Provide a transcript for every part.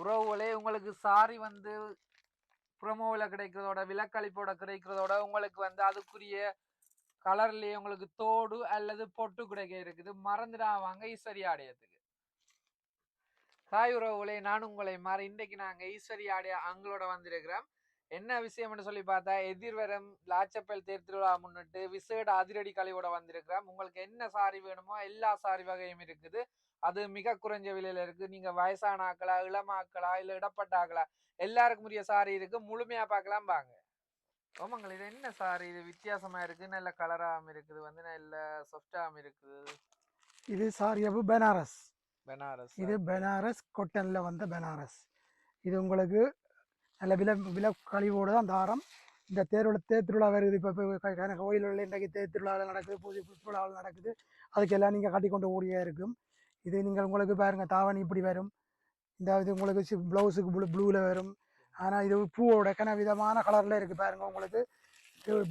உறவுகளே உங்களுக்கு சாரி வந்து ப்ரொமோவில் கிடைக்கிறதோட விலக்களிப்போட கிடைக்கிறதோட உங்களுக்கு வந்து அதுக்குரிய கலர்லேயே உங்களுக்கு தோடு அல்லது பொட்டு கிடைக்க இருக்குது. மறந்துடாவாங்க ஈஸ்வரி ஆடையத்துக்கு தாய் உறவுகளே நான் உங்களை மாற இன்றைக்கு நாங்கள் ஈஸ்வரி ஆடைய அவங்களோட வந்திருக்கிறோம். என்ன விஷயம்னு சொல்லி பார்த்தா எதிர்வரும் லாச்சப்பல் தேர் திருவிழா முன்னிட்டு விசேட அதிரடி கலையோட வந்திருக்கிறோம் உங்களுக்கு என்ன சாரி வேணுமோ எல்லா சாரி வகையும் இருக்குது. அது மிக குறைஞ்ச விலையில இருக்கு. நீங்க வயசான ஆக்களா இளமாக்களா இல்ல இடப்பட்ட ஆக்களா எல்லாருக்கும் உரிய சாரி இருக்கு. முழுமையா பார்க்கலாம் வாங்க. ஆமாங்க இது என்ன சாரி? இது வித்தியாசமா இருக்கு. நல்ல கலராகவும் இருக்குது. வந்து நல்ல சாஃப்டாகவும் இருக்குது. இது சாரியபு பெனாரஸ் பனாரஸ் இது பெனாரஸ் கொட்டன்ல வந்த பெனாரஸ் இது உங்களுக்கு நல்ல வில வில கழிவோடு தான் தாரம். இந்த தேரோட தேர் திருவிழா வருது. இப்போ இப்போ கோயிலில் இன்றைக்கு தேர் திருவிழாவில் நடக்குது பூஜை திருவிழாவில் நடக்குது. அதுக்கெல்லாம் நீங்கள் கட்டி கொண்டு ஓடியாக இருக்கும். இது நீங்கள் உங்களுக்கு பாருங்கள் தாவணி இப்படி வரும். இந்த இது உங்களுக்கு ப்ளவுஸுக்கு ப்ளூ ப்ளூவில் வரும். ஆனால் இது பூவோட கன விதமான கலரில் இருக்குது பாருங்க உங்களுக்கு.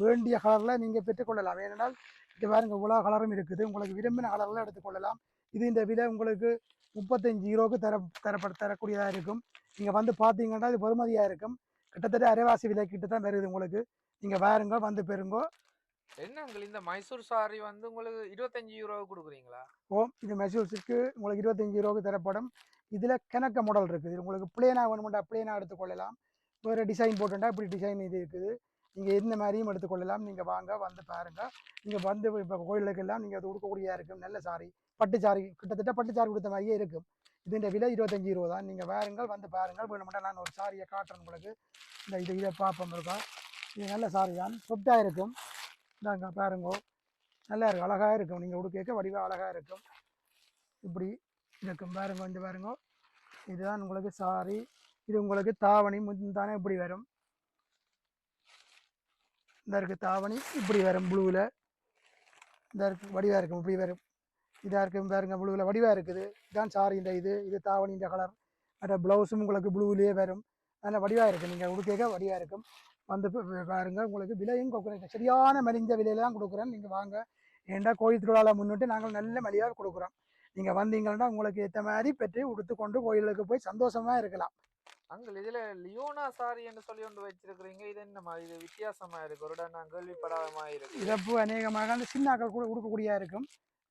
வேண்டிய கலரில் நீங்கள் பெற்றுக்கொள்ளலாம் ஏனென்றால் இது பாருங்கள் உலா கலரும் இருக்குது. உங்களுக்கு விரும்பின கலரில் எடுத்துக்கொள்ளலாம் இது இந்த விலை உங்களுக்கு முப்பத்தஞ்சு யூரோக்கு தர தரப்பட தரக்கூடியதாக இருக்கும். நீங்கள் வந்து பார்த்தீங்கன்னா இது பொறுமதியாக இருக்கும். கிட்டத்தட்ட அரைவாசி விலை கிட்ட தான் வருது உங்களுக்கு. நீங்கள் பாருங்க வந்து பெறுங்கோ. என்ன uncle இந்த மைசூர் சாரி வந்து உங்களுக்கு இருபத்தஞ்சு யூரோவுக்கு கொடுக்குறீங்களா? ஓம் இது மெசூர்ஸுக்கு உங்களுக்கு இருபத்தஞ்சி ரூபாய்க்கு தரப்படும். இதில் கிணக்க மாடல் இருக்குது. இது உங்களுக்கு பிளேனாக வேணுமெண்டா பிளேனாக எடுத்துக்கொள்ளலாம். வேறு டிசைன் போட்டுட்டா இப்படி டிசைன் இது இருக்குது. நீங்கள் எந்த மாதிரியும் எடுத்துக்கொள்ளலாம். நீங்கள் வாங்க வந்து பாருங்கள் நீங்கள் வந்து இப்போ கோயிலுக்கெல்லாம் நீங்கள் அது உடுக்கக்கூடியதாக இருக்கும். நல்ல சாரி பட்டு சாரி கிட்டத்தட்ட பட்டு சாரி கொடுத்த மாதிரியே இருக்கும். இதுன்ற விலை இருபத்தஞ்சி ரூபா தான். நீங்கள் பாருங்கள் வந்து பாருங்கள். வேணுமெண்டா நான் ஒரு சாரியை காட்டுறேன் உங்களுக்கு. இந்த இது இதை பார்ப்போம் இருக்கா? இது நல்ல சாரி தான். சொப்டாக இருக்கும். இந்தாங்க பாருங்கோ. நல்லா இருக்கும். அழகாக இருக்கும். நீங்கள் உடுக்க வடிவாக அழகாக இருக்கும். இப்படி இருக்கும். பாருங்க வந்து பாருங்க. இதுதான் உங்களுக்கு சாரி. இது உங்களுக்கு தாவணி முந்தானே இப்படி வரும். இந்த இருக்குது தாவணி இப்படி வரும் ப்ளூவில் இந்த இருக்கு வடிவாக இருக்கும் இப்படி வரும். இதாக இருக்கும் பாருங்க ப்ளூவில் வடிவாக இருக்குது. இதுதான் சாரி இந்த இது இது தாவணி இந்த கலர் மற்ற ப்ளவுஸும் உங்களுக்கு ப்ளூவிலேயே வரும். நல்ல வடிவாக இருக்கும் நீங்கள் உடுக்க வடிவாக இருக்கும். வந்து பா- பாருங்க உங்களுக்கு விலையும் கொடுக்குறேன். சரியான மலிஞ்ச விலையில தான் கொடுக்குறேன். நீங்கள் வாங்க. ஏன்டா கோயில் திருவிழாவை முன்னிட்டு நாங்கள் நல்ல மலிவாக கொடுக்குறோம். நீங்கள் வந்தீங்கன்னா உங்களுக்கு ஏற்ற மாதிரி பெற்று உடுத்து கொண்டு கோயிலுக்கு போய் சந்தோஷமாக இருக்கலாம். அங்கிள் இதுல லியோனா சாரி என்று சொல்லி ஒன்று வச்சிருக்கிறீங்க இது என்னமா இது வித்தியாசமா இருக்கு? ஒரு நான் கேள்விப்படாத மாதிரி இருக்கு இதப்பு அநேகமாக அந்த சின்னாக்கள் கூட உடுக்கக்கூடியா இருக்கும்.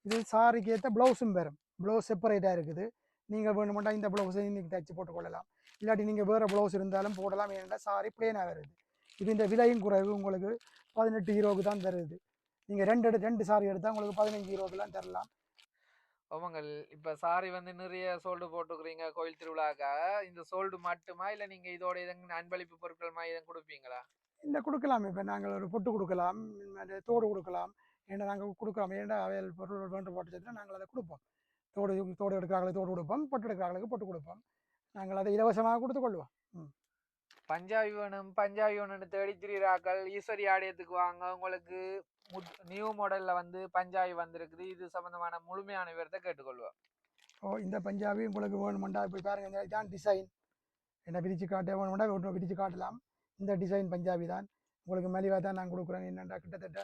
இது சாரிக்கு ஏற்ற ப்ளவுஸும் பெறும் ப்ளவுஸ் செப்பரேட்டாக இருக்குது. நீங்கள் வேணுமெண்டா இந்த ப்ளவுஸை இன்னைக்கு தைச்சு போட்டுக்கொள்ளலாம். இல்லாட்டி நீங்கள் வேறு ப்ளவுஸ் இருந்தாலும் போடலாம். ஏன்னா சாரி பிளேனாக வருது. இது இந்த விலையும் குறைவு. உங்களுக்கு பதினெட்டு ஹீரோவுக்கு தான் தருது. நீங்கள் ரெண்டு எடு ரெண்டு சாரி எடுத்தால் உங்களுக்கு பதினஞ்சு ஹீரோக்கெல்லாம் தரலாம். ஆமாங்கள் இப்போ சாரி வந்து நிறைய சோல்டு போட்டுக்கிறீங்க கோயில் திருவிழாக்காக இந்த சோல்டு மட்டுமா? இல்லை நீங்கள் இதோட எதுங்க அன்பளிப்பு பொருட்கள் மாதிரி எதுவும் கொடுப்பீங்களா? இந்த கொடுக்கலாம். இப்போ நாங்கள் ஒரு பொட்டு கொடுக்கலாம் தோடு கொடுக்கலாம். ஏன்னா நாங்கள் கொடுக்கலாம் ஏன்னா அவையல் பொருள் வேண்டும் போட்டு நாங்கள் அதை கொடுப்போம். தோடு தோடு எடுக்கிறாங்களுக்கு தோடு கொடுப்போம். பொட்டு எடுக்கிறாங்களுக்கு பொட்டு கொடுப்போம். நாங்கள் அதை இலவசமாக கொடுத்து கொள்வோம். ம். பஞ்சாபி வேணும் பஞ்சாபி வேணும்னு தேடி திரியிறாக்கள் ஈஸ்வரி ஆடியத்துக்கு வாங்க. உங்களுக்கு நியூ மாடல்ல வந்து பஞ்சாபி வந்திருக்குது. இது சம்பந்தமான முழுமையான விவரத்தை கேட்டுக்கொள்வோம். ஓ இந்த பஞ்சாபி உங்களுக்கு வேணுமெண்டா இப்போ பாருங்க இந்த தான் டிசைன் என்ன பிரித்து காட்ட வேணுமெண்டா ஒன்று பிரித்து காட்டலாம். இந்த டிசைன் பஞ்சாபி தான். உங்களுக்கு மலிவாக தான் நான் கொடுக்குறேன். என்னென்னா கிட்டத்தட்ட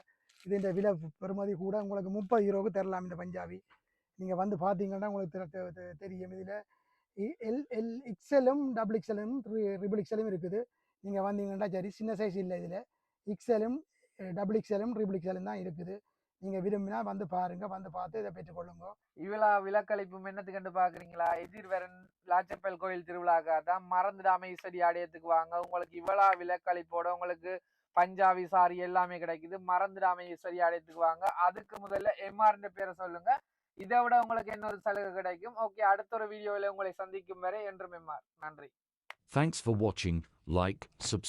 இது இந்த விலை பெறுமதி கூட உங்களுக்கு முப்பது ஹீரோவுக்கு தரலாம் இந்த பஞ்சாபி. நீங்கள் வந்து பார்த்தீங்கன்னா உங்களுக்கு தெரியும். இதில் எல் எல் எக்ஸலும் டபுள் எக்ஸ்எலும் ட்ரிபிள் எக்ஸலும் இருக்குது. நீங்கள் வந்தீங்கன்னா சரி சின்ன சைஸ் இல்லை இதில். எக்ஸலும் டபுள் எக்ஸலும் ட்ரிபிள் எக்ஸலும் தான் இருக்குது. நீங்கள் விரும்பினா வந்து பாருங்கள் வந்து பார்த்து இதை பெற்றுக்கொள்ளுங்க இவ்வளா விலக்களிப்பு என்னத்து கண்டு பார்க்குறீங்களா? எதிர்வரன் லாச்சப்பல் கோயில் திருவிழாக்கா தான்? மறந்துடாம ஈஸ்வரி ஆலயத்துக்கு வாங்க. உங்களுக்கு இவ்வளா விலக்களிப்போட உங்களுக்கு பஞ்சாபி சாரி எல்லாமே கிடைக்குது. மறந்துடாம ஈஸ்வரி ஆலயத்துக்கு வாங்க. அதுக்கு முதல்ல எம்ஆர்ன்ற பேரை சொல்லுங்கள் இதை விட உங்களுக்கு இன்னொரு சலுகை கிடைக்கும். ஓகே அடுத்த ஒரு வீடியோவில் உங்களை சந்திக்கும் வரை என்று மெம்மார் நன்றி. Thanks for watching, like, subscribe.